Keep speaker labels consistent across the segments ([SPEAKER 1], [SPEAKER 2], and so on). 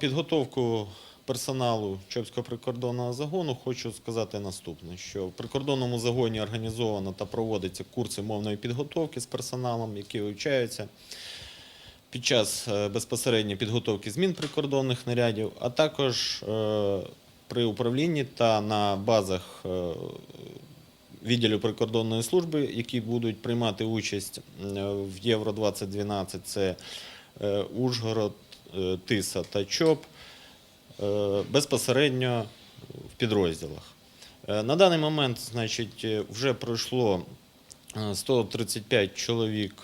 [SPEAKER 1] Підготовку персоналу Чопського прикордонного загону хочу сказати наступне: що в прикордонному загоні організовано та проводяться курси мовної підготовки з персоналом, які вивчаються під час е, безпосередньої підготовки змін прикордонних нарядів, а також е, при управлінні та на базах е, відділів прикордонної служби, які будуть приймати участь в Євро 2012. Це Ужгород, Тиса та ЧОП е, безпосередньо в підрозділах. Е, На даний момент, значить, е, вже пройшло е, 135 чоловік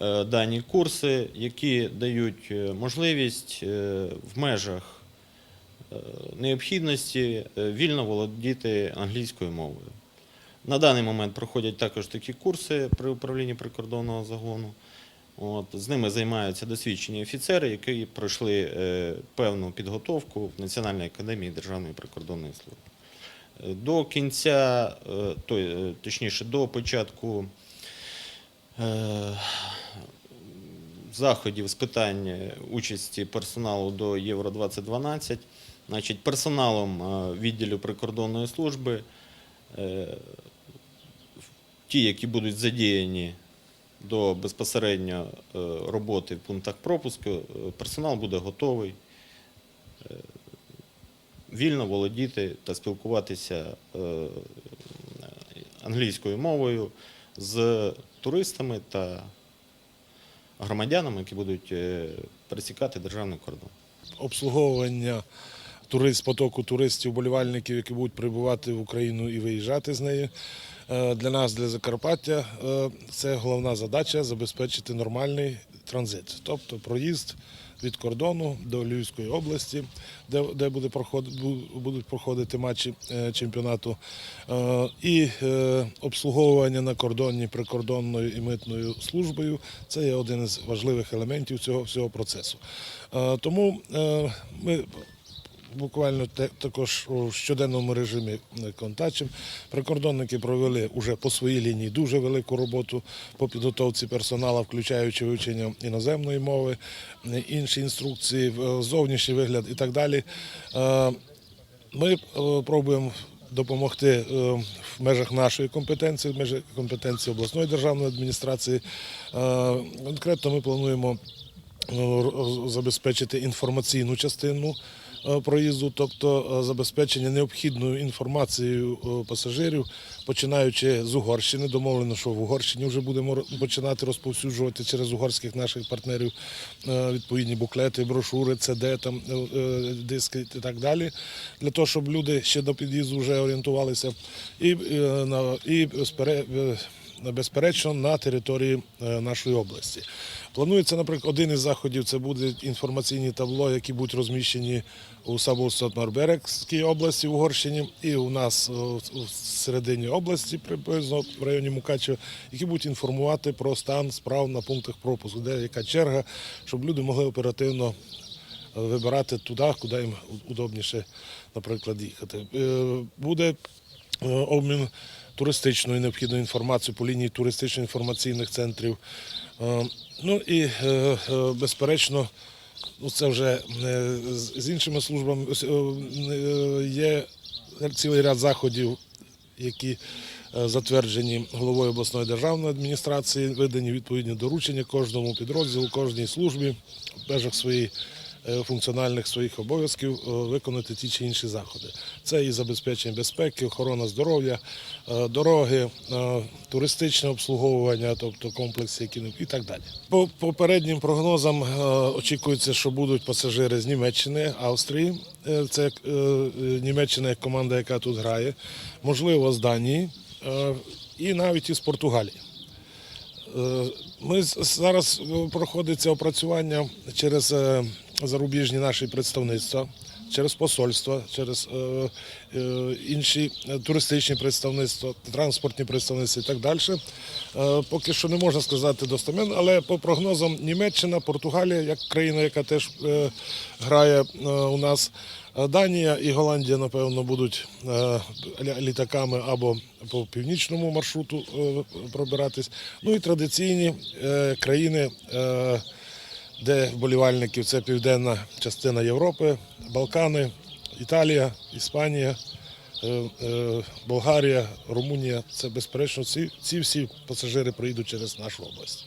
[SPEAKER 1] е, дані курси, які дають е, можливість е, в межах е, необхідності е, вільно володіти англійською мовою. На даний момент проходять також такі курси при управлінні прикордонного загону. От, з ними займаються досвідчені офіцери, які пройшли е, певну підготовку в Національній академії Державної прикордонної служби. Е, До кінця, е, той, точніше, до початку заходів з питань участі персоналу до Євро 2012, значить, персоналом відділу прикордонної служби, ті, які будуть задіяні до безпосередньо е, роботи в пунктах пропуску, е, персонал буде готовий е, вільно володіти та спілкуватися англійською мовою з туристами та громадянами, які будуть пересікати державний кордон.
[SPEAKER 2] обслуговування турист, потоку туристів, болівальників, які будуть прибувати в Україну і виїжджати з неї. Е, Для нас, для Закарпаття, е, це головна задача забезпечити нормальний транзит, тобто проїзд від кордону до Львівської області, де, де буде проход, бу- будуть проходити матчі е, чемпіонату, і обслуговування на кордоні прикордонною і митною службою. Це є один із важливих елементів цього всього процесу. Тому ми буквально також у щоденному режимі е, контактів. Прикордонники провели уже по своїй лінії дуже велику роботу по підготовці персоналу, включаючи вивчення іноземної мови, е, інші інструкції, е, зовнішній вигляд і так далі. Ми пробуємо допомогти в межах нашої компетенції, в межах компетенції обласної державної адміністрації. Конкретно ми плануємо забезпечити інформаційну частину проїзду, тобто е, забезпечення необхідною інформацією е, пасажирів, починаючи з Угорщини. Домовлено, що в Угорщині вже будемо починати розповсюджувати через угорських наших партнерів е, відповідні буклети, брошури, ЦД, там, е, е, диски і так далі, для того, щоб люди ще до під'їзду вже орієнтувалися. І, е, на- і безпере- е, безперечно на території е, нашої області. Планується, наприклад, один із заходів це буде інформаційні табло, які будуть розміщені у Сабурсот-Марберекській області в Угорщині і у нас е, в середині області, приблизно в районі Мукачева, які будуть інформувати про стан справ на пунктах пропуску, де яка черга, щоб люди могли оперативно е, вибирати туди, куди їм удобніше, наприклад, їхати. Е, Буде е, обмін туристичною необхідною інформацією по лінії туристично-інформаційних центрів. Е, Ну і е, е, безперечно, ну це вже з іншими службами є цілий ряд заходів, які затверджені головою обласної державної адміністрації, видані відповідні доручення кожному підрозділу, кожній службі в межах своїх е, функціональних своїх обов'язків е, виконати ті чи інші заходи. Це і забезпечення безпеки, охорона здоров'я, е, дороги, е, туристичне обслуговування, тобто комплекси, які і так далі. По попереднім прогнозам е, очікується, що будуть пасажири з Німеччини, Австрії. Е, Це е, Німеччина як команда, яка тут грає, можливо, з Данії е, і навіть із Португалії. Е, Ми зараз е, проходиться опрацювання через е, зарубіжні наші представництва, через посольства, через е, е, інші е, туристичні представництва, транспортні представництва і так далі. Поки що не можна сказати достеменно, але по прогнозам Німеччина, Португалія, як країна, яка теж грає у нас. Данія і Голландія, напевно, будуть літаками або по північному маршруту пробиратись. Ну і традиційні країни, де вболівальників це південна частина Європи, Балкани, Італія, Іспанія, е, е, Болгарія, Румунія. Це безперечно, ці, ці всі пасажири приїдуть через нашу область.